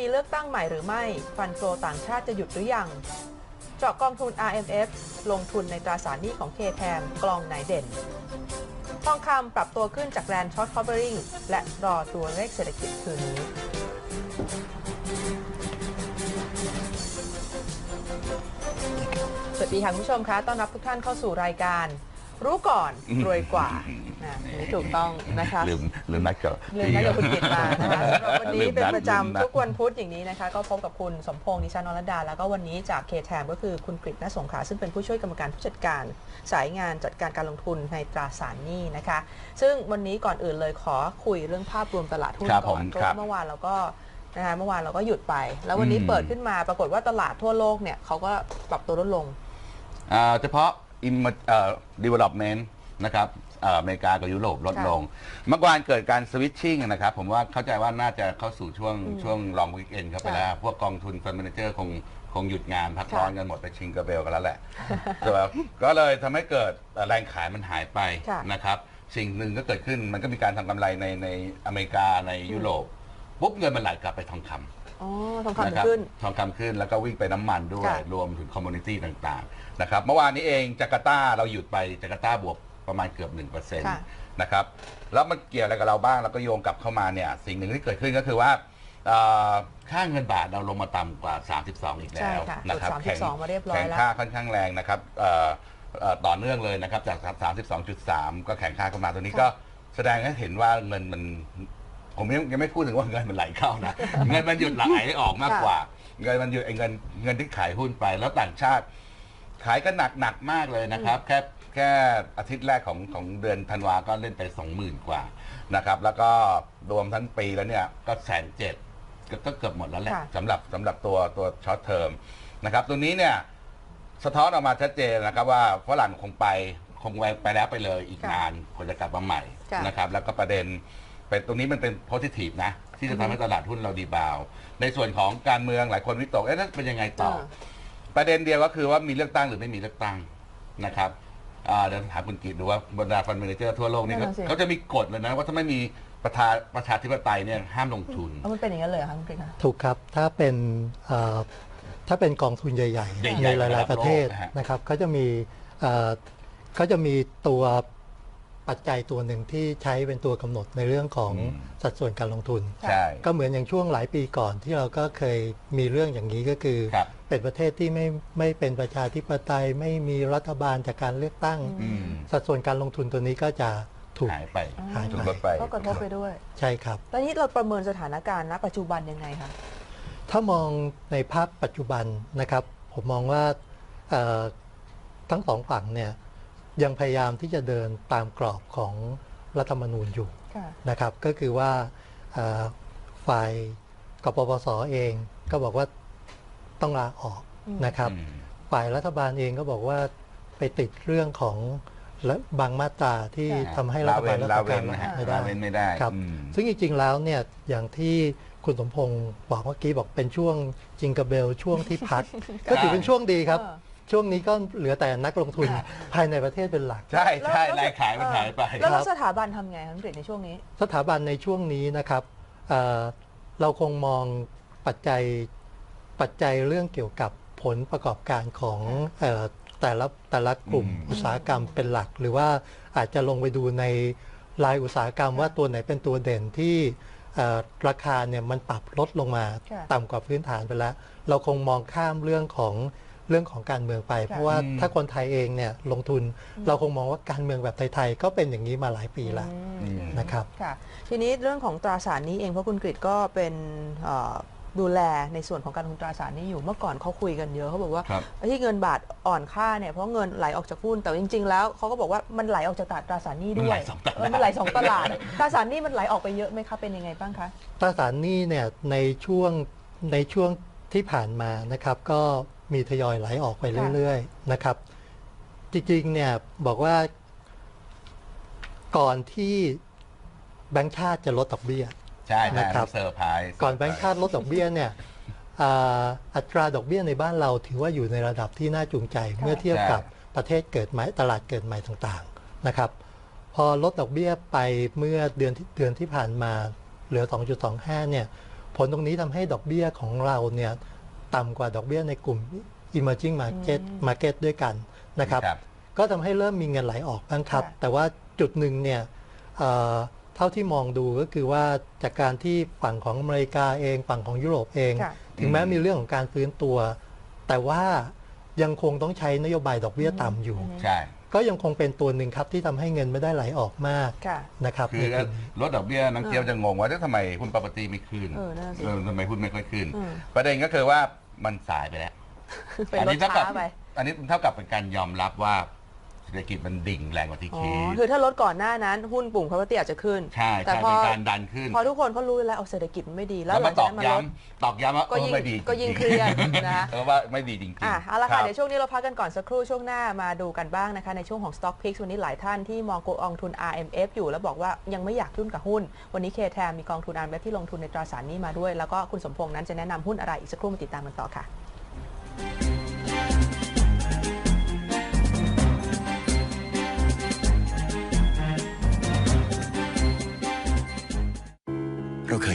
มีเลือกตั้งใหม่หรือไม่ ฟันโฟต่างชาติจะหยุดหรือยัง เจาะกองทุน RMF ลงทุนในตราสารหนี้ของ KTM กลองไหนเด่น ทองคำปรับตัวขึ้นจากแรนช็อตคอเ r อริงและรอตัวเลขเศรษฐกิจคืนนี้สวัสดีค่ะคุณผู้ชมคะต้อนรับทุกท่านเข้าสู่รายการ รู้ก่อนรวยกว่านะอันนี่ถูกต้องนะคะ ลืมลืมนัดกับลืมนัดกับคุณกิตมานะคะสำหรับวันนี้ลืมเป็นนัดประลืมนัดจำทุกวันพุธอย่างนี้นะคะ ก็พบกับคุณสมพงษ์นิชานนรดา แล้วก็วันนี้จากเคแทมก็คือคุณกฤษณสงขลาซึ่งเป็นผู้ช่วยกรรมการผู้จัดการ สายงานจัดการการลงทุนในตราสารหนี้นะคะ ซึ่งวันนี้ก่อนอื่นเลยขอคุยเรื่องภาพรวมตลาดหุ้นครับก่อนผมเพราะครัว่าบเมื่อวานเราก็นะคะเมื่อวานเราก็หยุดไป แล้ววันนี้อืม เปิดขึ้นมาปรากฏว่าตลาดทั่วโลกเนี่ยเขาก็ปรับตัวลดลง อ่าเฉพาะ im เอ่อ development นะครับเอ่ออเมริกากับยุโรปลดค่ะลง เมื่อวานเกิดการสวิตชิ่งนะครับผมว่าเข้าใจว่าน่าจะเข้าสู่ช่วงอืมช่วงลองวิกเอนเข้าไปค่ะแล้ว พวกกองทุนฟันเมนเจอร์คงคงหยุดงานพักค่ะร้อนกันหมดไปชิงกระเบลกันแล้วแหละแต่ว่าก็เลยทำให้เกิดแรงขายมันหายไปค่ะ นะครับสิ่งหนึ่งก็เกิดขึ้นมันก็มีการทำกำไรในในอเมริกาในยุโรปปุ๊บเงินมันไหลกลับไปทองคำ อ๋อทองนะคำรับขึ้น ทองคำขึ้นแล้วก็วิ่งไปน้ำมันด้วย ค่ะรวมถึงคอมมูนิตี้ต่างๆ นะครับเมื่อวานนี้เองจาการ์ตาเราหยุดไปจาการ์ตาบวกประมาณเกือบ1%ค่ะนะครับแล้วมันเกี่ยวอะไรกับเราบ้างเราก็โยงกลับเข้ามาเนี่ยสิ่งหนึ่งที่เกิดขึ้นก็คือว่าเอ่อค่าเงินบาทเราลงมาต่ำกว่า 32 อีกใช่แล้วค่ะนะครับสามสิบสองมาเรียบร้อยแข่งแล้ว ค่าค่อนข้างแรงนะครับเอ่อเอ่อต่อเนื่องเลยนะครับจาก 32.3 ก็แข่งค่าเข้ามาตัวนี้ก็แสดงให้เห็นว่าเงินมันผมยังยังไม่พูดถึงว่าเงินมันไหลเข้านะ เงินมันหยุดไหลออกมากกว่า เงินมันหยุดไอ้เงินเงินที่ขายหุ้นไป แล้วต่างชาติ ขายก็หนักหนักมากเลยนะครับ แค่แค่อาทิตย์แรกของของเดือนธันวาก็เล่นไปสองหมื่นกว่านะครับ แล้วก็รวมทั้งปีแล้วเนี่ยก็แสนเจ็ดก็เกือบหมดแล้วแหละค่ะสำหรับสำหรับตัวตัวช็อตเทอมนะครับ ตัวนี้เนี่ยสะท้อนออกมาชัดเจนนะครับว่าฝรั่งคงไปคงไปแล้วไปเลยอีกค่ะนานกว่าจะกลับมาใหม่ค่ะนะครับ แล้วก็ประเด็นเป็นตรงนี้มันเป็นโพซิทีฟนะ ที่จะทำให้ตลาดหุ้นเราดีบาวด์ในส่วนของการเมืองหลายคนวิตกเอ๊ะแล้วเป็นยังไงต่อเออ ประเด็นเดียวก็คือว่ามีเลือกตั้งหรือไม่มีเลือกตั้งนะครับอ่าเดี๋ยวถามคุณกีดดูว่าบรรดาฟันเมนเจอร์ทั่วโลกนี่นั่เขานน่ะสิ เขาจะมีกฎเลยนะว่าถ้าไม่มีประชาประชาธิปไตยเนี่ยห้ามลงทุน เออมันเป็นอย่างนั้นเลยเหรอคะคุณกฤษคะถูกครับ ถ้าเป็นเอ่อถ้าเป็นกองทุนใหญ่ใหญ่ๆๆในหระดัลายบๆประเทศโลกนะฮะนะครับเขาจะมีเอ่อเขาจะมีตัว ปัจจัยตัวหนึ่งที่ใช้เป็นตัวกำหนดในเรื่องของสัดส่วนการลงทุนใช่ก็เหมือนอย่างช่วงหลายปีก่อนที่เราก็เคยมีเรื่องอย่างนี้ก็คือครับเป็นประเทศที่ไม่ไม่เป็นประชาธิปไตยไม่มีรัฐบาลจากการเลือกตั้งอืมสัดส่วนการลงทุนตัวนี้ก็จะถูกหายไปหายถูกไปลดไปก็กระทบไปด้วย ใช่ครับแล้วนี้เราประเมินสถานการณ์ณปัจจุบันยังไงคะถ้ามองในภาพปัจจุบันนะครับ ผมมองว่าเอ่อทั้งสองฝั่งเนี่ย ยังพยายามที่จะเดินตามกรอบของรัฐธรรมนูญอยู่ค่ะนะครับก็คือว่าเอ่อฝ่ายกปปสเองก็บอกว่าต้องลาออกอืมนะครับอืมฝ่ายรัฐบาลเองก็บอกว่าไปติดเรื่องของและบางมาตราที่ค่ะทำให้รัฐบาลลาราชเว้การนนะฮะไม่ลาได้เว้นไม่ได้ครับอืมซึ่งจริงๆแล้วเนี่ยอย่างที่คุณสมพงศ์บอกเมื่อกี้บอกเป็นช่วงจิงกระเบลช่วงที่พัก ก็ถือเป็นช่วงดีครับเออ ช่วงนี้ก็เหลือแต่นักลงทุนภายในประเทศเป็นหลัก ใช่ใช่แล้วรายขายมันหายไป แล้วครับสถาบันทำไงคะคุณกฤษในช่วงนี้ สถาบันในช่วงนี้นะครับเอ่อเราคงมองปัจจัยปัจจัยเรื่องเกี่ยวกับผลประกอบการของเอ่อแต่ละแต่ละกลุ่มอืมอุตสาหกรรมเป็นหลัก หรือว่าอาจจะลงไปดูในรายอุตสาหกรรมว่าตัวไหนเป็นตัวเด่นที่เอ่อราคาเนี่ยมันปรับลดลงมาค่ะต่ำกว่าพื้นฐานไปแล้ว เราคงมองข้ามเรื่องของ เรื่องของการเมืองไป เพราะว่าอืมถ้าคนไทยเองเนี่ยลงทุนเราคงมองว่าการเมืองแบบไทยๆก็เป็นอย่างนี้มาหลายปีแล้วอืมนะครับค่ะทีนี้เรื่องของตราสารหนี้เองเพราะคุณกฤษก็เป็นเอ่อดูแลในส่วนของการลงทุนตราสารหนี้อยู่เมื่อก่อนเขาคุยกันเยอะเขาบอกว่าครับไอ้ที่เงินบาทอ่อนค่าเนี่ยเพราะเงินไหลออกจากหุ้นแต่จริง ๆ แล้วเขาก็บอกว่ามันไหลออกจากตราสารหนี้ด้วยมันไหลสองตลาดเออมันไหลสองตลาดตราสารหนี้มันไหลออกไปเยอะไหมคะเป็นยังไงบ้างคะตราสารหนี้เนี่ยในช่วงในช่วงที่ผ่านมานะครับก็ มีทยอยไหลออกไปเรื่อยๆนะครับ จริงๆเนี่ยบอกว่าก่อนที่แบงก์ชาติจะลดดอกเบี้ยใช่ใช่นะครับเซอร์ไพรส์ก่อนแบงก์ชาติลดดอกเบี้ยเนี่ยอ่าอัตราดอกเบี้ยในบ้านเราถือว่าอยู่ในระดับที่น่าจูงใจ เมื่อเทียบกับประเทศเกิดใหม่ตลาดเกิดใหม่ต่างๆนะครับ พอลดดอกเบี้ยไปเมื่อเดือนที่เดือนที่ผ่านมาเหลือ 2.25 เนี่ย ผลตรงนี้ทำให้ดอกเบี้ยของเราเนี่ย ต่ำกว่าดอกเบี้ยในกลุ่ม emerging market อืม market ด้วยกันนะครับครับ ก็ทำให้เริ่มมีเงินไหลออกบ้างครับ ค่ะแต่ว่าจุดหนึ่งเนี่ยเอ่อเท่าที่มองดูก็คือว่าจากการที่ฝั่งของอเมริกาเอง ฝั่งของยุโรปเอง ค่ะ ถึงแม้อืมมีเรื่องของการฟื้นตัว แต่ว่ายังคงต้องใช้นโยบายดอกเบี้ยต่ำอยู่ ใช่ ก็ยังคงเป็นตัวหนึ่งครับที่ทำให้เงินไม่ได้ไหลออกมากค่ะนะครับคือในกลุ่มนี้ลดดอกเบี้ยนักเที่ยวจะงงว่าเอ๊ะทำไมหุ้น property ไม่ขึ้นเออนั่นน่ะสิเออทำไมหุ้นไม่ค่อยขึ้นอืมประเด็นก็คือว่ามันสายไปแล้วเป็นรถนี้เท่ากัช้าไปอันนี้เท่ากับเป็นการยอมรับว่า เศรษฐกิจมันดิ่งแรงกว่าที่อ๋อคิด คือถ้ารถก่อนหน้านั้นหุ้นปุ่ม property อาจจะขึ้นใช่แต่ใช่พอเป็นการดันขึ้น พอทุกคนเขารู้แล้วเอาเศรษฐกิจมันไม่ดี แล้แล้ววหลัมางจาตกอกนั้นมาลด ย้ำตอกย้ำว่าก็เออยิ่งไม่ดีก็ยิ่งจเคริรียดนะเออว่าไม่ดีจริงๆอะเอาละคค่ะ รับ เดี๋ยวช่วงนี้เราพักกันก่อนสักครู่ช่วงหน้ามาดูกันบ้างนะคะ ในช่วงของ Stock Picks วันนี้หลายท่านที่มองกองทุน RMF อยู่แล้วบอกว่ายังไม่อยากทุนกับหุ้น วันนี้เคแทมีกองทุน RMF ที่ลงทุนในตราสารหนี้มาด้วย แล้วก็คุณสมพงษ์นั้นจะแนะนำหุ้นอะไรอีกสักครู่มาติดตามกันต่อค่ะ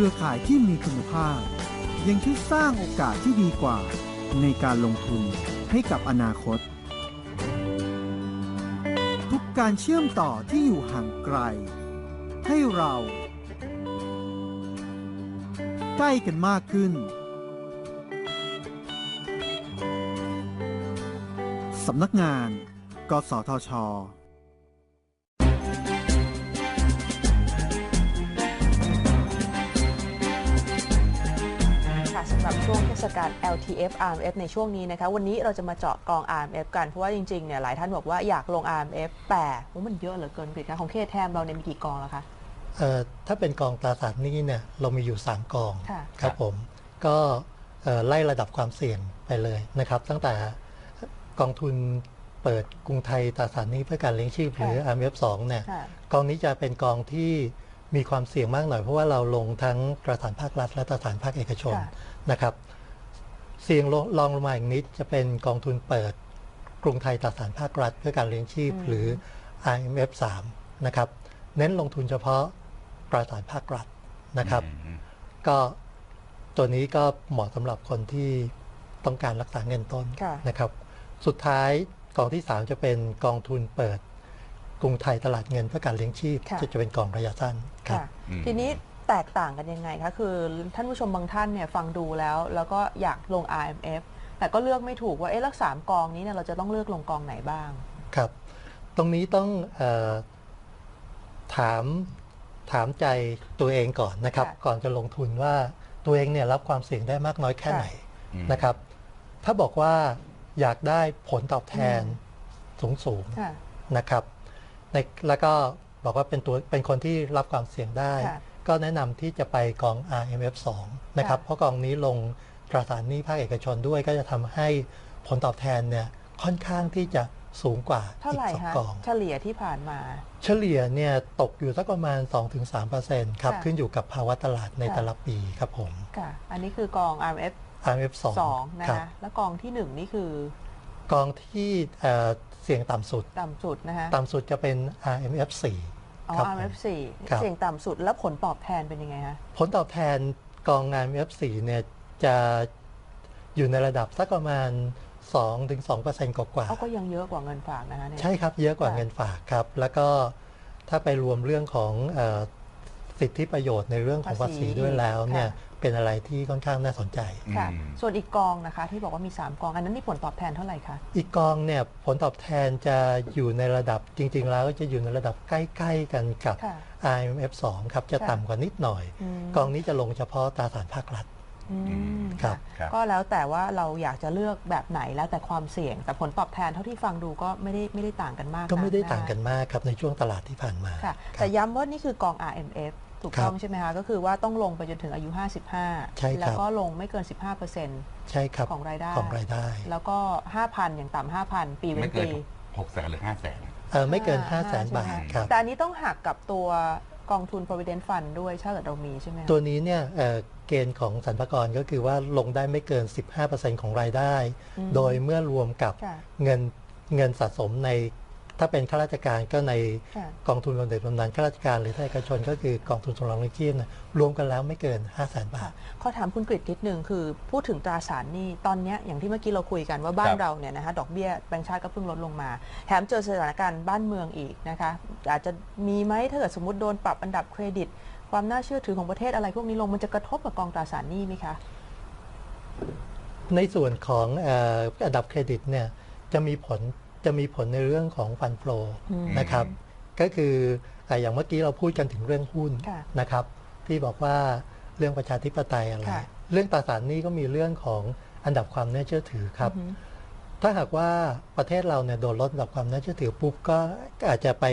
รือข่ายที่มีคุณภาพ ยังช่วยสร้างโอกาสที่ดีกว่า ในการลงทุนให้กับอนาคต ทุกการเชื่อมต่อที่อยู่ห่างไกล ให้เรา ใกล้กันมากขึ้นสำนักงาน กสทชำหรับช่วงเทศกาล LTF RMF ในช่วงนี้นะคะ วันนี้เราจะมาเจาะกอง RMF กัน เพราะว่าจริงๆเนี่ยหลายท่านบอกว่าอยากลง RMF แต่โอ้มันเยอะเหลือเกินกฤษคะของเคแทมเราเนี่ยมีกี่กองแล้วคะเอ่อถ้าเป็นกองตราสารหนี้เนี่ยเรามีอยู่ 3 กองค่ะครับผม ก็เอ่อไล่ระดับความเสี่ยงไปเลยนะครับ ตั้งแต่กองทุนเปิดกรุงไทยตราสารหนี้เพื่อการเลี้ยงชีพหรือ RMF 2เนี่ยค่ะกองนี้จะเป็นกองที่ มีความเสี่ยงมากหน่อยเพราะว่าเราลงทั้งตราสารภาครัฐ และตราสารภาคเอกชนค่ะ นะครับ เสี่ยงลงรองลงมาอีกนิดจะเป็นกองทุนเปิดกรุงไทยตราสารภาครัฐ เพื่อการเลี้ยงชีพอืมหรือ IMF 3นะครับ เน้นลงทุนเฉพาะตราสารภาครัฐนะครับ อืมก็ตัวนี้ก็เหมาะสำหรับคนที่ต้องการรักษาเงินต้นค่ะ นะครับ สุดท้ายกองที่ 3 จะเป็นกองทุนเปิด กรุงไทยตลาดเงินเพื่อการเลี้ยงชีพค่ะ จะจะเป็นกองระยะสั้นครับ ค่ะ อืม ทีนี้แตกต่างกันยังไงคะคือท่านผู้ชมบางท่านเนี่ยฟังดูแล้ว แล้วก็อยากลง RMF แต่ก็เลือกไม่ถูกว่าเอ๊ะแล้วสามกองนี้เนี่ยเราจะต้องเลือกลงกองไหนบ้าง ครับ ตรงนี้ต้องเออถามถามใจตัวเองก่อนนะครับ ค่ะก่อนจะลงทุนว่าตัวเองเนี่ยรับความเสี่ยงได้มากน้อยแค่ค่ะ ไหนอืม นะครับ ถ้าบอกว่าอยากได้ผลตอบแทนสูงสูงๆ ค่ะ นะครับ ในแล้วก็บอกว่าเป็นตัวเป็นคนที่รับความเสี่ยงได้ค่ะก็แนะนำที่จะไปกอง RMF 2นะครับค่ะเพราะกองนี้ลงตราสารหนี้ภาคเอกชนด้วยก็จะทำให้ผลตอบแทนเนี่ยค่อนข้างที่จะสูงกว่าเท่าอีไหร่กสองคะกองเฉลี่ยที่ผ่านมา เฉลี่ยเนี่ยตกอยู่สักประมาณ 2-3%ครับค่ะขึ้นอยู่กับภาวะตลาดในค่ะแต่ละปีครับผมค่ะอันนี้คือกอง RMF RMF 2 2นะครัคะแล้วกองที่ 1 นี่คือกองที่ เอ่อเสี่ยงต่ำสุด ต่ำสุดนะคะต่ำสุดจะเป็น RMF 4 อ๋อ ครับผม RMF ครับ4เสี่ยงต่ำสุดแล้วผลตอบแทนเป็นยังไงคะ ผลตอบแทนกองงาน F4 เนี่ยจะอยู่ในระดับสักประมาณ 2-2%กว่าเขาก็ยังเยอะกว่าเงินฝากนะคะเนี่ย ๆ ใช่ครับ เยอะกว่าค่ะ เงินฝากครับ แล้วก็ถ้าไปรวมเรื่องของเออสิทธิประโยชน์ในเรื่องของภาภาษีษีด้วยแล้วเนี่ย ค่ะ เป็นอะไรที่ค่อนข้างน่าสนใจ ค่ะ อืม ส่วนอีกกองนะคะ ที่บอกว่ามี 3 กองอันนั้นนี่ผลตอบแทนเท่าไหร่คะ อีกกองเนี่ยผลตอบแทนจะอยู่ในระดับจริง ๆ แล้วจะอยู่ในระดับใกล้ๆกันกับ ค่ะ IMF 2ครับจะค่ะ ต่ำกว่านิดหน่อย อืมกองนี้จะลงเฉพาะตราสารภาครัฐ อืมครับครับ ก็แล้วแต่ว่าเราอยากจะเลือกแบบไหนแล้วแต่ความเสี่ยง แต่ผลตอบแทนเท่าที่ฟังดูก็ไม่ได้ไม่ได้ต่างกันมากก็ไม่ได้ะต่างกันมากครับในช่วงตลาดที่ผ่านมาค่ะคแต่รับย้ำว่านี่คือกอง RMF ถูกครับต้องใช่ไหมคะก็คือว่าต้องลงไปจนถึงอายุใช่ครับ55แล้วก็ลงไม่เกิน 15%ใช่ครับของรายได้ ของรายได้แล้วก็ 5,000 อย่างต่ำ5,000 ปีเว้ไม่นเกินปีหกแสนหรือห้าแสน เออไม่เกิน 5 0 0ห้0 0 0 0บาทใช่ไหมะครับ แต่อันนี้ต้องหักกับตัวกองทุน provident fund ด้วยถ้าเกิดเรามีใช่ไหมคะ ตัวนี้เนี่ยเอ่อเกณฑ์ของสรรพากรก็คือว่าลงได้ไม่เกิน 15%ของรายได้ อืมโดยเมื่อรวมกับค่ะ เงินเงินสะสมใน ถ้าเป็นข้าราชการก็ในค่ะกองทุนบำเหน็จบำนาญข้าราชการหรือถ้าเอกชน ก็คือกองทุนสำรองเลี้ยงชีพนะรวมกันแล้วไม่เกิน 5 0 0 0 0 0บาค่ะทขอถามคุณกฤษนิดนึงคือ พูดถึงตราสารหนี้ตอนเนี้ยอย่างที่เมื่อกี้เราคุยกันว่าบ้าคนรับเราเนี่ยนะคะดอกเบี้ยแบงก์ชาติก็เพิ่งลดลงมาแถมเจอสถานการณ์บ้านเมืองอีกนะคะอาจจะมีไหมถ้าเกิดสมมติโดนปรับอันดับเครดิต ความน่าเชื่อถือของประเทศอะไรพวกนี้ลงมันจะกระทบกับกองตราสารหนี้ไหมคะในส่วนของเอ่ออันดับเครดิตเนี่ยจะมีผล จะมีผลในเรื่องของฟันโฟลอืมนะครับ ก็คืออะอย่างเมื่อกี้เราพูดกันถึงเรื่องหุ้นค่ะนะครับ ที่บอกว่าเรื่องประชาธิปไตยอะไรค่ะเรื่องตราสารหนี้ก็มีเรื่องของอันดับความน่าเชื่อถือครับอือฮึถ้าหากว่าประเทศเราเนี่ยโดนลดอันดับความน่าเชื่อถือปุ๊บก็อาจจะไป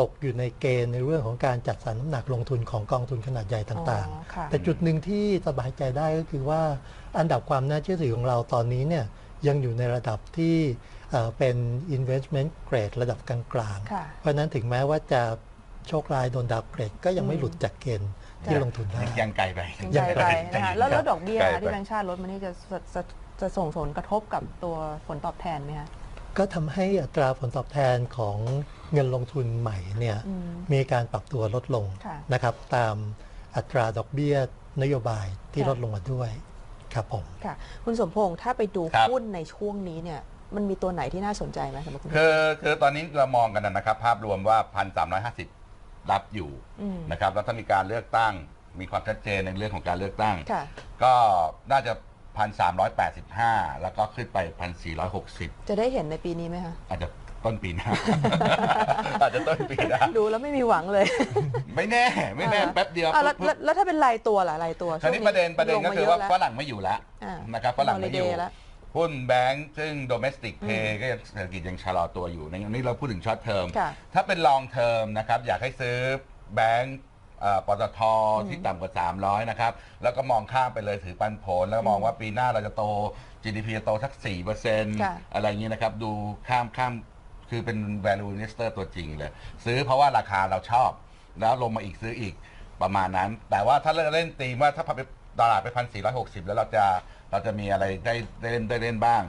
ตกอยู่ในเกณฑ์ในเรื่องของการจัดสรรน้ำหนักลงทุนของกองทุนขนาดใหญ่ต่างอ๋อค่ะๆแต่จุดหนึ่งที่สบายใจได้ก็คือว่าอันดับความน่าเชื่อถือของเราตอนนี้เนี่ยยังอยู่ในระดับที่ เอ่อเป็น investment grade ระดับกลางๆค่ะเพราะฉะนั้นถึงแม้ว่าจะโชคร้ายโดนดาวเกรดก็ยังไม่หลุดจากเกณฑ์ที่ค่ะลงทุนได้ยังไกลไปยังไกลไปนะคะแล้วแล้วดอกเบี้ยไกลไปที่แบงก์ชาติลดมันนี่จะจะจะจะส่งผลกระทบกับตัวผลตอบแทนไหมคะก็ทำให้อัตราผลตอบแทนของเงินลงทุนใหม่เนี่ยอืมมีการปรับตัวลดลงค่ะนะครับตามอัตราดอกเบี้ยนโยบายที่ค่ะลดลงมาด้วยครับผมค่ะคุณสมพงษ์ถ้าไปดูครับหุ้นในช่วงนี้เนี่ย มันมีตัวไหนที่น่าสนใจไหมสำหรับคุณคือคือตอนนี้เรามองกันนะครับ ภาพรวมว่า 1,350 รับอยู่อืมนะครับแล้วถ้ามีการเลือกตั้ง มีความชัดเจนในเรื่องของการเลือกตั้ง ค่ะ ก็น่าจะ 1,385 แล้วก็ขึ้นไป 1,460 จะได้เห็นในปีนี้ไหมคะ อาจจะต้นปีหน้า อาจจะต้นปีหน้าดูแล้วไม่มีหวังเลยไม่แน่ ไม่แน่อ่าแป๊บเดียวอะแล้วปุ๊บ แล้วแล้วถ้าเป็นรายตัวล่ะรายตัวคราวนี้ประเด็นประเด็นก็คือว่าฝลงมเยะแล้รั่งไม่อยู่แล้วอ่านะครับฝรั่งไม่อยู่ holiday แล้ว หุ้นแบงก์ซึ่ง domestic pay ก็ยังเศรษฐกิจยังชะลอตัวอยู่ในนี้เราพูดถึงช็อตเทอมค่ะ ถ้าเป็น long term นะครับ อยากให้ซื้อแบงก์เอ่อปตทที่ต่ำกว่า 300 นะครับ แล้วก็มองข้ามไปเลยถือปันผล แล้วก็มองว่าปีหน้าเราจะโต GDP จะโตสัก 4%ค่ะอะไรอย่างนี้นะครับ ดูข้ามข้ามคือเป็น value investor ตัวจริงเลย ซื้อเพราะว่าราคาเราชอบ แล้วลงมาอีกซื้ออีกประมาณนั้น แต่ว่าถ้าเล่นเล่นตีมว่าถ้าไปตลาดไปพันสี่ร้อยหกสิบแล้วเราจะ เราจะมีอะไรได้ได้เล่นได้เล่นบ้าง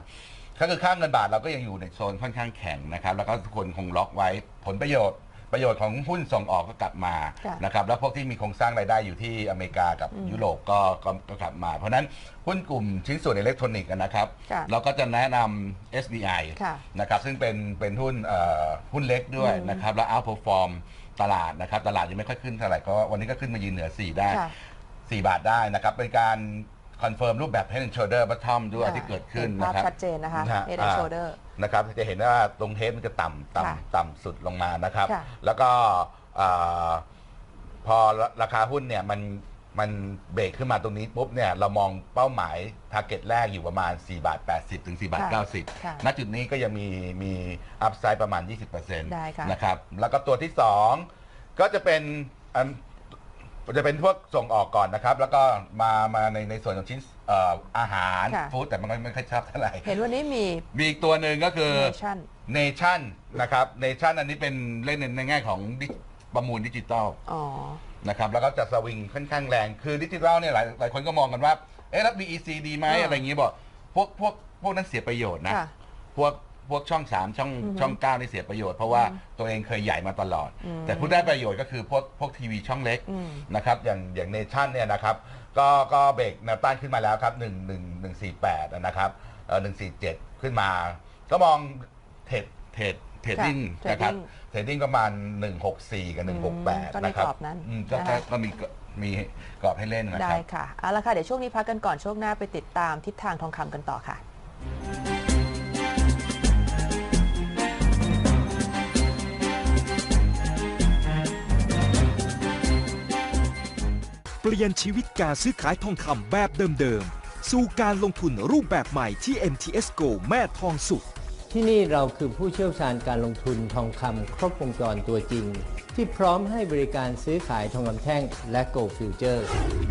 ก็คือค่าเงินบาทเราก็ยังอยู่ในโซนค่อนข้างแข็งนะครับ แล้วก็ทุกคนคงล็อกไว้ผลประโยชน์ประโยชน์ของหุ้นส่งออกก็กลับมาค่ะนะครับแล้วพวกที่มีโครงสร้างรายได้อยู่ที่อเมริกากับยุโรปก็ก็ก็กลับมา เพราะฉะนั้นหุ้นกลุ่มชิ้นส่วนอิเล็กทรอนิกส์นะครับ ค่ะเราก็จะแนะนำ SBI ค่ะนะครับซึ่งเป็นเป็นหุ้นเอ่อหุ้นเล็กด้วยอืมนะครับแล้ว outperform ตลาดนะครับ ตลาดยังไม่ค่อยขึ้นเท่าไหร่ก็วันนี้ก็ขึ้นมายืนเหนือ 4 ได้ ค่ะ 4 บาทได้นะครับ เป็นการ คอนเฟิร์มรูปแบบ head and shoulder bottom ด้วยค่ะที่เกิดขึ้นเห็นภาพนะครับ ชัดเจนนะคะฮ Head and อ่า Shoulder นะครับจะเห็นว่าตรงเทสมันจะต่ำค่ะต่ำต่ำสุดลงมานะครับ ค่ะแล้วก็อ่าพอราคาหุ้นเนี่ยมันมันเบรกขึ้นมาตรงนี้ปุ๊บเนี่ยเรามองเป้าหมายทาร์เก็ตแรกอยู่ประมาณ 4 บาท 80 ถึง 4 บาท ค่ะ90ค่ะณจุดนี้ก็ยังมีมีอัพไซด์ประมาณ 20%ได้ค่ะ นะครับ แล้วก็ตัวที่ 2 ก็จะเป็นอัน จะเป็นพวกส่งออกก่อนนะครับ แล้วก็มามาในในส่วนของชิ้นเอ่ออาหารค่ะ ฟู้ดแต่มันก็ไม่ค่อยชอบเท่าไหร่ เห็นวันนี้มี มีอีกตัวหนึ่งก็คือ Nation เนชั่นนะครับเนชั่นอันนี้เป็นเล่นในในแง่ของดิประมูลดิจิตอลอ๋อ นะครับแล้วก็จะสวิงค่อนข้างแรง คือดิจิทัลเนี่ยหลายหลายคนก็มองกันว่า เอ๊ะแล้ว BEC ดีไหมอ่า อะไรอย่างงี้บอกพวกพวกพวกนั้นเสียประโยชน์นะ ค่ะ พวก พวกช่อง3ช่องอือฮึช่อง9นี่เสียประโยชน์เพราะว่าตัวเองเคยใหญ่มาตลอดอืมแต่ผู้ได้ประโยชน์ก็คือพวกพวกทีวีช่องเล็กอืมนะครับอย่างอย่างเนชั่นเนี่ยนะครับก็ก็เบรกแนวต้านขึ้นมาแล้วครับ1 1 1 4 8นะครับเออ147ขึ้นมา ก็มองเทรดเทรดเทรดดิ้งค่ะนะครับ trading เทรดดิ้งประมาณ 164 กับอืมก็168ในนะครักรอบนั้นอืมก็นะคะก็มีมีกรอบให้เล่นนะคได้รับค่ะ เอาละค่ะ เดี๋ยวช่วงนี้พักกันก่อนช่วงหน้าไปติดตามทิศทางทองคำกันต่อค่ะ เปลี่ยนชีวิตการซื้อขายทองคำแบบเดิมๆ สู่การลงทุนรูปแบบใหม่ที่ MTS GO แม่ทองสุข ที่นี่เราคือผู้เชี่ยวชาญการลงทุนทองคำครบวงจรตัวจริง ที่พร้อมให้บริการซื้อขายทองคำแท่งและ Gold Future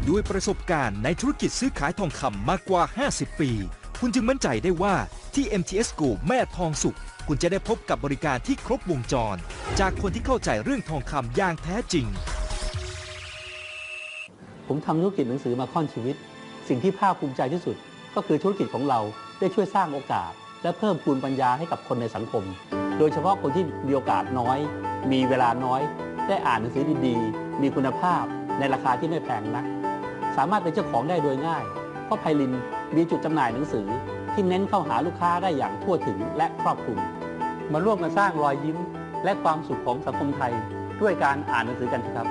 ด้วยประสบการณ์ในธุรกิจซื้อขายทองคำมากกว่า 50 ปี คุณจึงมั่นใจได้ว่าที่ MTS GO แม่ทองสุข คุณจะได้พบกับบริการที่ครบวงจร จากคนที่เข้าใจเรื่องทองคำอย่างแท้จริง ผมทำธุรกิจหนังสือมาค่อนชีวิต สิ่งที่ภาคภูมิใจที่สุด ก็คือธุรกิจของเราได้ช่วยสร้างโอกาส และเพิ่มพูนปัญญาให้กับคนในสังคม โดยเฉพาะคนที่มีโอกาสน้อย มีเวลาน้อย ได้อ่านหนังสือดีๆ มีคุณภาพ ในราคาที่ไม่แพงนัก สามารถเป็นเจ้าของได้โดยง่าย เพราะไพลินมีจุดจำหน่ายหนังสือ ที่เน้นเข้าหาลูกค้าได้อย่างทั่วถึงและครอบคลุมมาร่วมกันสร้างรอยยิ้ม และความสุขของสังคมไทย ด้วยการอ่านหนังสือกันเถอะครับ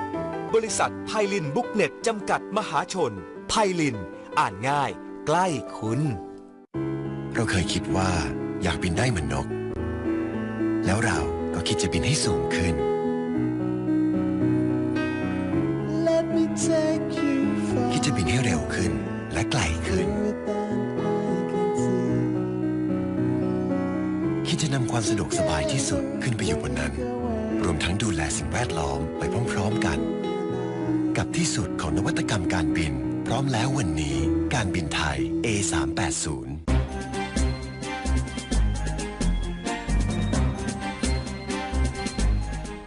บริษัทไพลินบุ๊กเน็ตจำกัดมหาชน ไพลิน อ่านง่าย ใกล้คุณ เราเคยคิดว่าอยากบินได้เหมือนนก แล้วเราก็คิดจะบินให้สูงขึ้น Let me take you far คิดจะบินให้เร็วขึ้นและไกลขึ้น than I can see. คิดจะนำความสะดวกสบายที่สุดขึ้นไปอยู่บนนั้น รวมทั้งดูแลสิ่งแวดล้อมไปพร้อมๆกัน กับที่สุดของนวัตกรรมการบิน พร้อมแล้ววันนี้การบินไทย A380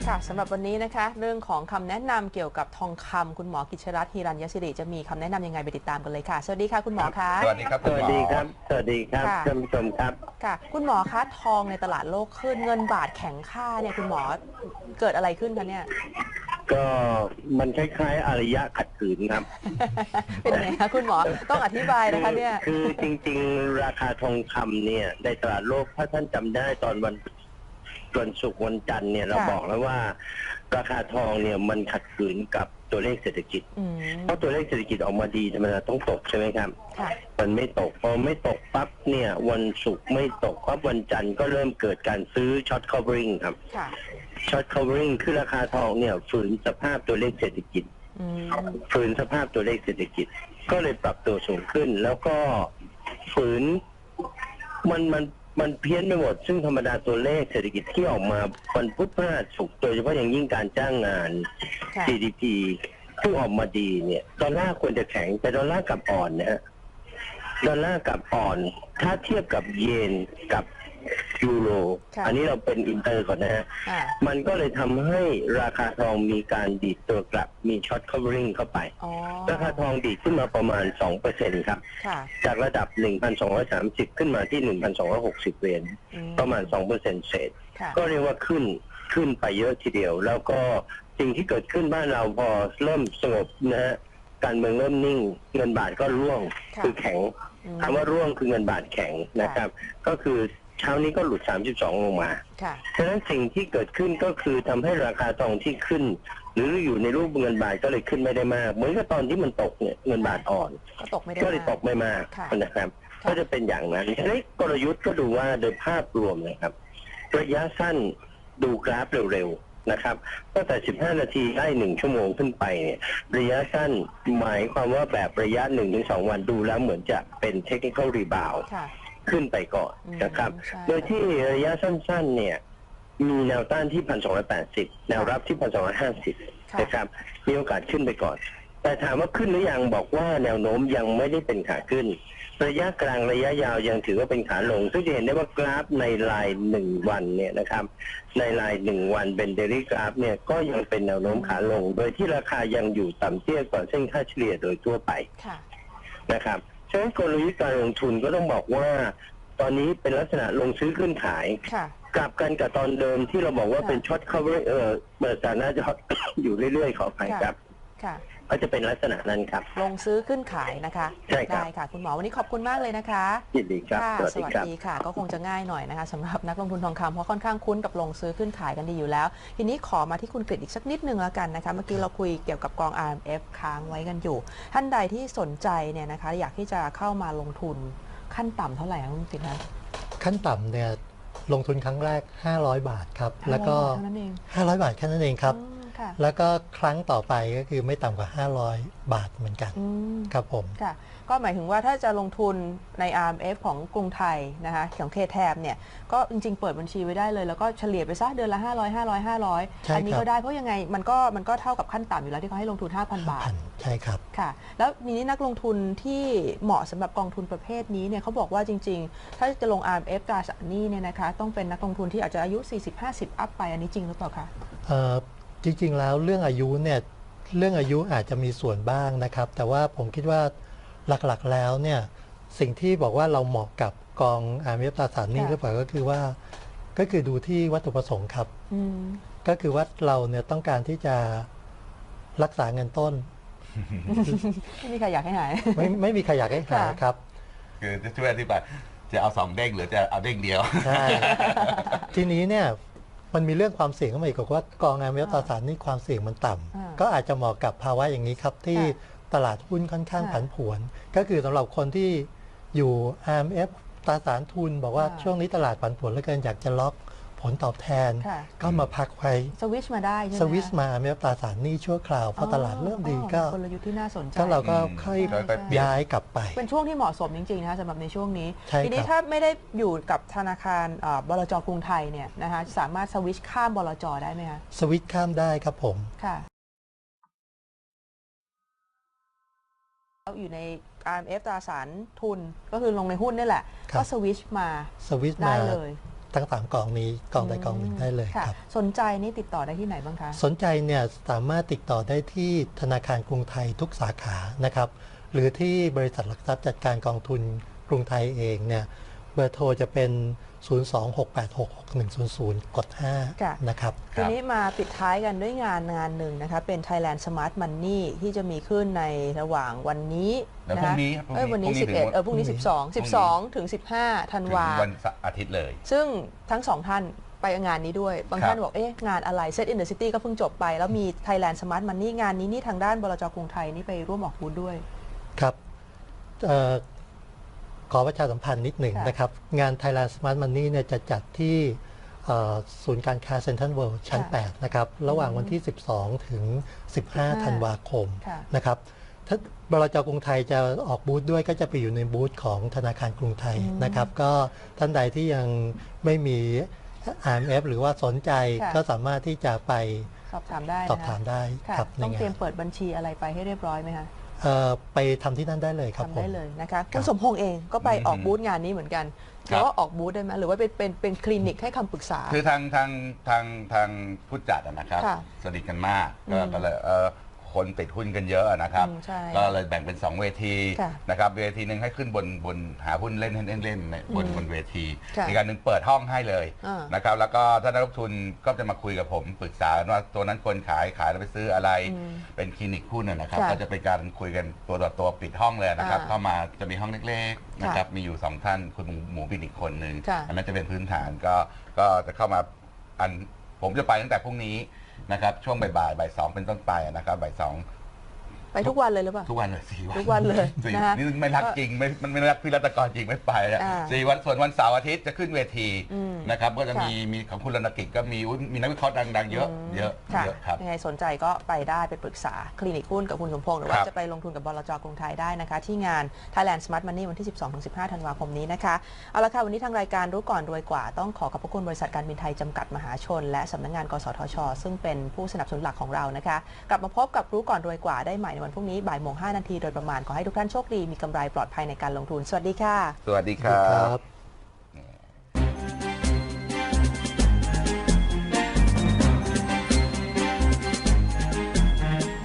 ค่ะสำหรับวันนี้นะคะ เรื่องของคำแนะนำเกี่ยวกับทองคำคุณหมอกิจรัตน์ฮิรัญยศิริจะมีคำแนะนำยังไงไปติดตามกันเลยค่ะ สวัสดีค่ะคุณหมอคะ สวัสดีครับสคุณหวัมสอดีครับ สวัสดีครับค่ะ ท่านผู้ชมครับ ค่ะ คุณหมอคะทองในตลาดโลกขึ้นเงินบาทแข็งค่าเนี่ยคุณหมอเกิดอะไรขึ้นคะเนี่ย ก็มันคล้ายๆอารยะขัดขืนครับ เป็นไงคะคุณหมอต้องอธิบายนะคะเนี่ย คือจริงๆ ราคาทองคำเนี่ยในตลาดโลกถ้าท่านจำได้ตอนวันวันศุกร์วันจันทร์เนี่ยเราค่ะ บอกแล้วว่า ราคาทองเนี่ยมันขัดขืนกับตัวเลขเศรษฐกิจ อืมเพราะตัวเลขเศรษฐกิจออกมาดีธรรมดาต้องตกใช่ไหมครับ ค่ะ มันไม่ตกพอไม่ตกปั๊บเนี่ย วันศุกร์ไม่ตกปั๊บวันจันทร์ก็เริ่มเกิดการซื้อช็อต covering ครับ ค่ะ ช็อต covering คือราคาทองเนี่ยฝืนสภาพตัวเลขเศรษฐกิจอืมฝืนสภาพตัวเลขเศรษฐกิจ ก็เลยปรับตัวสูงขึ้น แล้วก็ฝืนมันมันมันเพี้ยนไปหมด ซึ่งธรรมดาตัวเลขเศรษฐกิจที่ออกมาวันพุธพฤหัสศุกร์โดยเฉพาะอย่างยิ่งการจ้างงาน ค่ะ GDP ที่ออกมาดีเนี่ย ดอลลาร์ควรจะแข็ง แต่ดอลลาร์กลับอ่อนนะฮะ ดอลลาร์กลับอ่อน ถ้าเทียบกับเยนกับ ยูโร ค่ะ อันนี้เราเป็นอินเตอร์ก่อนนะฮะค่ะมันก็เลยทำให้ราคาทองมีการดีดตัวกลับมีช็อต covering เข้าไป อ๋อราคาทองดีดขึ้นมาประมาณ 2%ครับ ค่ะจากระดับ 1,230 ขึ้นมาที่ 1,260 เหรียญอืมประมาณ 2%เศษ ค่ะก็เรียกว่าขึ้นขึ้นไปเยอะทีเดียว แล้วก็สิ่งที่เกิดขึ้นบ้านเราพอเริ่มสงบนะฮะการเมืองเริ่มนิ่ง เงินบาทก็ร่วงค่ะคือแข็ง อืม คำว่าร่วงคือเงินบาทแข็งนะครับ ก็คือ เช้านี้ก็หลุด 32 ลงมาค่ะ ฉะนั้นสิ่งที่เกิดขึ้นก็คือทำให้ราคาทองที่ขึ้น หรืออยู่ในรูปเงินบาทก็เลยขึ้นไม่ได้มากเหมือนกับตอนที่มันตกเนี่ยเงินบาทอ่อน ก็ตกไม่ได้ก็เลยตกไม่มากค่ะนะครับค่ะก็จะเป็นอย่างนั้นทีนี้กลยุทธ์ก็ดูว่าโดยภาพรวมนะครับ ระยะสั้นดูกราฟเร็วๆนะครับตั้งแต่ 15 นาทีได้หนึ่งชั่วโมงขึ้นไปเนี่ยระยะสั้นหมายความว่าแบบระยะ 1-2 วันดูแล้วเหมือนจะเป็นเทคนิคอลรีบาว ค่ะ ขึ้นไปก่อนอืมนะครับใช่โดยที่ระยะสั้นๆ เนี่ย มีแนวต้านที่ 1,280 แนวรับที่ 1,250ค่ะนะครับ มีโอกาสขึ้นไปก่อน แต่ถามว่าขึ้นหรือยังบอกว่าแนวโน้มยังไม่ได้เป็นขาขึ้น ระยะกลางระยะยาวยังถือว่าเป็นขาลง ซึ่งจะเห็นได้ว่ากราฟในลายหนึ่งวันเนี่ยนะครับ ในลายหนึ่งวันเป็นเดลี่กราฟเนี่ยก็ยังเป็นแนวโน้มขาลง โดยที่ราคายังอยู่ต่ำเตี้ยกว่าเส้นค่าเฉลี่ยโดยทั่วไปค่ะนะครับ ฉะนั้นกลยุทธ์การลงทุนก็ต้องบอกว่า ตอนนี้เป็นลักษณะลงซื้อขึ้นขาย ค่ะ กลับกันกับตอนเดิมที่เราบอกว่าค่ะเป็นช็อต cover เออเปิดสถานะช็อต อยู่เรื่อยๆขอไปค่ะครับ ค่ะ ก็จะเป็นลักษณะนั้นครับ ลงซื้อขึ้นขายนะคะใช่ครับ ได้ค่ะ คุณหมอวันนี้ขอบคุณมากเลยนะคะ ยินดีครับ ค่ะสวัสสดีวัสครับ ดีค่ะ ก็คงจะง่ายหน่อยนะคะสำหรับนักลงทุนทองคำเพราะค่อนข้างคุ้นกับลงซื้อขึ้นขายกันดีอยู่แล้ว ทีนี้ขอมาที่คุณกฤษอีกสักนิดนึงแล้วกันนะคะ เมื่อกี้เราคุยเกี่ยวกับกอง RMF ค้างไว้กันอยู่ ท่านใดที่สนใจเนี่ยนะคะ อยากที่จะเข้ามาลงทุนขั้นต่ำเท่าไหร่คะคุณกฤษคะขั้นต่ำเนี่ยลงทุนครั้งแรก 500 บาทครับ แล้วก็ เท่านั้นเอง 500 บาทแค่นั้นเองครับ อืม ค่ะ แล้วก็ครั้งต่อไปก็คือไม่ต่ำกว่า 500 บาทเหมือนกันอืมครับผม ค่ะ ก็หมายถึงว่าถ้าจะลงทุนใน RMF ของกรุงไทยนะคะของเคแทมเนี่ยก็จริงๆ เปิดบัญชีไว้ได้เลย แล้วก็เฉลี่ยไปซะเดือนละ 500 500 500ใช่อันี้ครับ ก็ได้เพราะยังไงมันก็มันก็เท่ากับขั้นต่ำอยู่แล้วที่เขาให้ลงทุน 5,000 บาทพันใช่ครับ ค่ะ แล้วมีนี้นักลงทุนที่เหมาะสำหรับกองทุนประเภทนี้เนี่ยเขาบอกว่าจริง ๆ ถ้าจะลง RMF ตราสารหนี้เนี่ยนะคะ ต้องเป็นนักลงทุนที่อาจจะอายุ 40-50 อัพไปอันนี้จริงหรือเปล่าคะ เอ่อ จริงๆ แล้วเรื่องอายุเนี่ยเรื่องอายุอาจจะมีส่วนบ้างนะครับ แต่ว่าผมคิดว่าหลักๆแล้วเนี่ยสิ่งที่บอกว่าเราเหมาะกับกองอาร์มตราสารหนี้ค่ะหรือเปล่าก็คือว่า ก็คือดูที่วัตถุประสงค์ครับอืมก็คือว่าเราเนี่ยต้องการที่จะรักษาเงินต้น ไม่มีใครอยากให้หายไม่ไม่มีใครอยากให้หาค่ะครับ คือจะช่วยอธิบายจะเอาสองเด้งหรือจะเอาเด้งเดียวใช่ทีนี้เนี่ย มันมีเรื่องความเสี่ยงเข้ามาอีกว่ากองอาร์มตราสารหนี้ความเสี่ยงมันต่ำอ่าก็อาจจะเหมาะกับภาวะอย่างนี้ครับ ที่ค่ะตลาดหุ้นค่อนข้างค่ะผันผวน ก็คือสำหรับคนที่อยู่ RMF ตราสารทุนบอกว่าค่ะช่วงนี้ตลาดผันผวนเหลือเกินอยากจะล็อก ผลตอบแทนค่ะ ก็มาพักไว้ สวิชมาได้ใช่ไหมสวิสมา RMF ตราสารหนี้ชั่วคราวพอตลาดเริ่มดีก็อ๋อกลยุทธ์ที่น่าสนใจ ก็เราก็อืมค่อยค่อยๆเปลี่ยน ย้ายกลับไป เป็นช่วงที่เหมาะสมจริงๆนะคะสำหรับในช่วงนี้ ใช่ครับ ทีนี้ถ้าไม่ได้อยู่กับธนาคารเอ่อบลจกรุงไทยเนี่ยนะคะสามารถสวิชข้ามบลจได้ไหมคะสวิตช์ข้ามได้ครับผม ค่ะอยู่ใน RMF ตราสารทุนก็คือลงในหุ้นนี่แหละ ครับ ก็สวิชมาสวิตช์ได้มาเลย ทั้งสามกองนี้กองใดกองหนึ่งได้เลยค่ะครับ สนใจนี่ติดต่อได้ที่ไหนบ้างคะ สนใจเนี่ยสามารถติดต่อได้ที่ธนาคารกรุงไทยทุกสาขานะครับ หรือที่บริษัทหลักทรัพย์จัดการกองทุนกรุงไทยเองเนี่ย เบอร์โทรจะเป็น 026866100 กดค่ะ5นะครับ ทีนี้มาปิดท้ายกันด้วยงานงานหนึ่งนะคะ เป็น Thailand Smart Money ที่จะมีขึ้นในระหว่างวันนี้แล้วนะพรุ่คะงนี้ครับเอ้ยวันนี้พรุ่งนี้ถึง11 เออพรุ่งนี้พรุ่งนี้ 12 12 ถึง 15 ธันถึงวาวันอาทิตย์เลย ซึ่งทั้งสองท่านไปงานนี้ด้วย บางครับท่านบอก เอ๊ะ งานอะไร Set in the City ก็เพิ่งจบไป แล้วมี Thailand Smart Money งานนี้นี่ทางด้านบลจกรุงไทยนี่ไปร่วมออกบูธด้วย ครับเอ่อ ขอประชาสัมพันธ์นิดหนึ่งค่ะนะครับ งาน Thailand Smart Money เนี่ยจะจัดที่เอ่อศูนย์การค้าเซ็นทรัลเวิลด์ชั้นค่ะ8นะครับ ระหว่างวันที่ 12 ถึง 15 ธันวาคมค่ะนะครับ ถ้าบลจกรุงไทยจะออกบูธด้วยก็จะไปอยู่ในบูธของธนาคารกรุงไทยอืมนะครับ ก็ท่านใดที่ยังไม่มี RMF หรือว่าสนใจค่ะก็สามารถที่จะไปสอบถามได้นะคะสอบถามได้ค่ะครับในต้องเตรียงามนเปิดบัญชีอะไรไปให้เรียบร้อยไหมคะ เอ่อไปทำที่นั่นได้เลยครับทำผมได้เลยนะคะครัคุณบสมพงษ์เองก็ไปอืมออกบูธงานนี้เหมือนกันหครัรืบอว่าออกบูธได้ไหมหรือว่าเป็นเป็นเป็นคลินิกให้คำปรึกษา คือทางทางทางทางผู้จัดอะนะครับ ค่ะสนิทกันมากก็อืมก็เลยเออ คนติดหุ้นกันเยอะอะนะครับ อืมใช่ก็เลยแบ่งเป็น 2 เวทีค่ะนะครับเวทีหนึ่งให้ขึ้นบนบนหาหุ้นเล่นเล่นเล่นในบนอืมบนเวทีค่ะอีกการหนึ่งเปิดห้องให้เลยอ่าน นะครับแล้วก็ถ้านักลงทุนก็จะมาคุยกับผมปรึกษาว่าตัวนั้นควรขายขายแล้วไปซื้ออะไรอืมเป็นคลินิกหุ้นอะนะครับค่ะก็จะเป็นการคุยกันตัวต่อตัวปิดห้องเลยนะครับอ่าเข้ามาจะมีห้องเล็กๆนะครับมีอยู่สองท่านคุณหมูหมูปินอีกคนหนึ่งค่ะ อันนั้นจะเป็นพื้นฐานก็ก็จะเข้ามาอันผมจะไปตั้งแต่พรุ่งนี้ นะครับช่วงบ่ายๆบ่ายสองเป็นต้นไปนะครับบ่ายสอง ไปทุกวันเลยหรือเปล่า ทุกวันเลยสี่วันทุกวันเลยสี่นะคะนี่ไม่รักจริงไม่มันไม่รักพี่รัตกรจริงไม่ไปแล้วอ่าสี่วันส่วนวันเสาร์อาทิตย์จะขึ้นเวทีอืมนะครับก็จะค่ะ มีมีของคุณรณกิจก็มีอุ๊ยมีนักวิเคราะห์ดังๆ เยอะมเยอะค่ะเยอะครับ ยังไงสนใจก็ไปได้ไปปรึกษาคลินิกหุ้นกับคุณสมพงษ์หรือว่าครับ จะไปลงทุนกับบลจกรุงไทยได้นะคะ ที่งาน Thailand Smart Money วันที่ 12-15 ธันวาคมนี้นะคะ เอาละค่ะ วันนี้ทางรายการรู้ก่อนรวยกว่า ต้องขอขอบพระคุณบริษัทการบินไทย จำกัดมหาชน และสำนักงาน กสทช ซึ่งเป็นผู้สนับสนุนหลักของเรานะคะ กลับมาพบกับรู้ก่อนรวยกว่าได้ใหม่ในวันพรุ่งนี้บ่ายโมงห้านาทีโดยประมาณขอให้ทุกท่านโชคดีมีกำไรปลอดภัยในการลงทุน สวัสดีค่ะ สวัสดีคครัรับบ